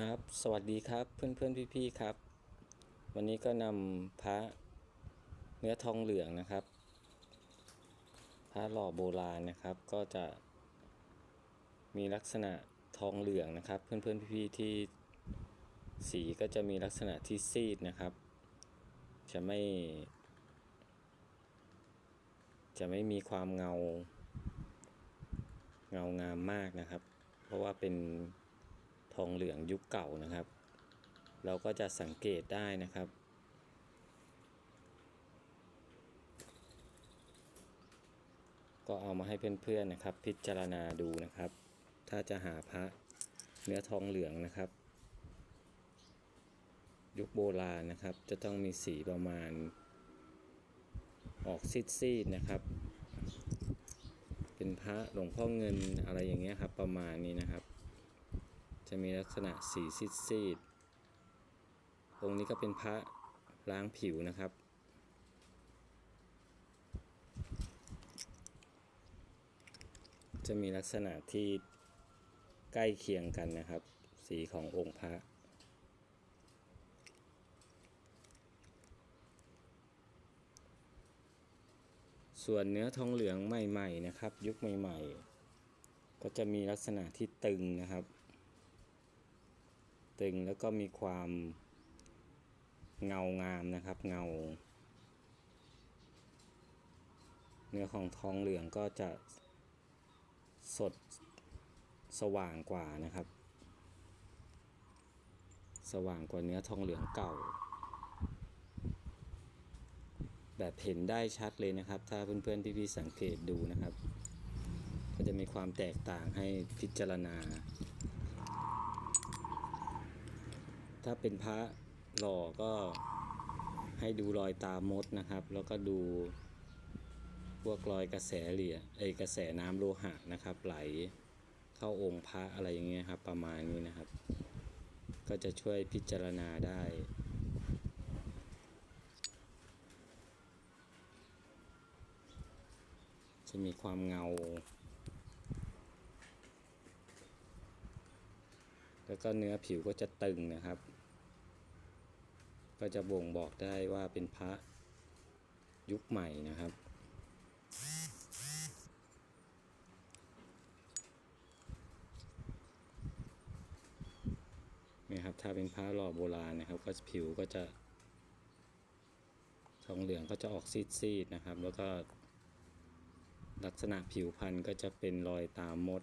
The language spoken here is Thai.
ครับ สวัสดีครับเพื่อนเพื่อนพี่พี่ครับ วันนี้ก็นำพระเนื้อทองเหลืองนะครับ พระหล่อโบราณนะครับ ก็จะมีลักษณะทองเหลืองนะครับ เพื่อนเพื่อนพี่พี่ที่สีก็จะมีลักษณะที่ซีดนะครับ จะไม่ จะไม่มีความเงา เงางามมากนะครับ เพราะว่าเป็น ทองเหลืองยุคเก่านะครับ เราก็จะสังเกตได้นะครับ ก็เอามาให้เพื่อนๆนะครับ พิจารณาดูนะครับ ถ้าจะหาพระเนื้อทองเหลืองนะครับ ยุคโบราณนะครับ จะต้องมีสีประมาณ ออกซีดๆนะครับ เป็นพระหลวงพ่อเงินอะไรอย่างเงี้ยครับประมาณนี้นะครับ จะมีลักษณะสีซีดๆองค์นี้ก็เป็นพระล้างผิวนะครับ จะมีลักษณะที่ใกล้เคียงกันนะครับ สีขององค์พระส่วนเนื้อทองเหลืองใหม่ ๆ นะครับ ยุคใหม่ ๆ ก็จะมีลักษณะที่ตึงนะครับ ตึงแล้วก็มีความเงางามนะครับเงา เนื้อของทองเหลืองก็จะสดสว่างกว่านะครับ สว่างกว่าเนื้อทองเหลืองเก่า แบบเห็นได้ชัดเลยนะครับ ถ้าเพื่อนๆพี่ๆสังเกตดูนะครับ ก็จะมีความแตกต่างให้พิจารณา ถ้าเป็นพระหล่อก็ให้ดูรอยตามดนะครับ แล้วก็ดูพวกรอยกระแสเหลี่ยไอกระแสน้ำโลหะนะครับ ไหลเข้าองค์พระอะไรอย่างเงี้ยครับ ประมาณนี้นะครับ ก็จะช่วยพิจารณาได้จะมีความเงา แล้ว ก็เนื้อผิวก็จะตึงนะครับ ก็จะบ่งบอกได้ว่าเป็นพระยุคใหม่นะครับนี่ครับถ้าเป็นพระหล่อโบราณนะครับ ก็ผิวก็จะทองเหลืองก็จะออกซีดๆนะครับ แล้วก็ลักษณะผิวพรรณก็จะเป็นรอยตามมด